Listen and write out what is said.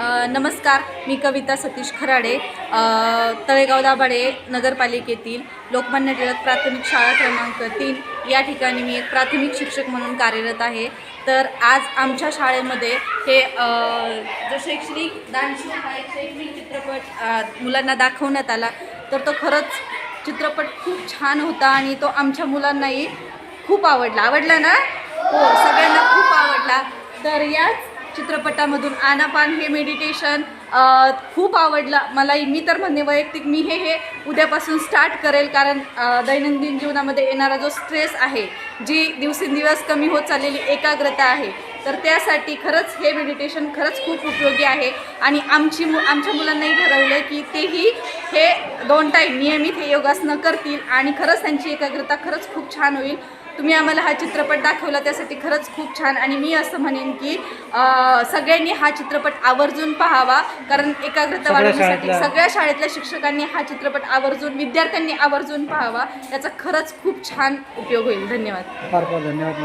नमस्कार मी कविता सतीश खराडे तळेगाव दाभाडे नगरपालिकेतील लोकमान्य टिळक प्राथमिक शाळा क्रमांक तीन. या ठिकाणी मी एक प्राथमिक शिक्षक म्हणून कार्यरत आहे. तर आज आमच्या शाळेमध्ये हे जो शैक्षणिक दानशूर हा एक शैक्षणिक चित्रपट मुलांना दाखवण्यात आला तर तो खरंच चित्रपट खूप छान होता आणि तो आमच्या मुलांनाही खूप आवडला. आवडला ना? हो सगळ्यांना खूप आवडला. तर याच चित्रपटामधून आनापान हे मेडिटेशन खूप आवडलं. मलाही मी तर म्हणणे वैयक्तिक मी हे हे उद्यापासून स्टार्ट करेल कारण दैनंदिन जीवनामध्ये येणारा जो स्ट्रेस आहे जी दिवसेंदिवस कमी होत चाललेली एकाग्रता आहे तर त्यासाठी खरंच हे मेडिटेशन खरंच खूप उपयोगी आहे. आणि आमची मु आमच्या मुलांनाही ठरवलं की तेही हे दोन टाईम नियमित हे योगासनं करतील आणि खरंच त्यांची एकाग्रता खरंच खूप छान होईल. तुम्ही आम्हाला हा चित्रपट दाखवला त्यासाठी खरंच खूप छान. आणि मी असं म्हणेन की सगळ्यांनी हा चित्रपट आवर्जून पाहावा कारण एकाग्रता वाढवण्यासाठी सगळ्या शाळेतल्या शिक्षकांनी हा चित्रपट आवर्जून विद्यार्थ्यांनी आवर्जून पाहावा. त्याचा खरंच खूप छान उपयोग होईल. धन्यवाद. फार फार धन्यवाद.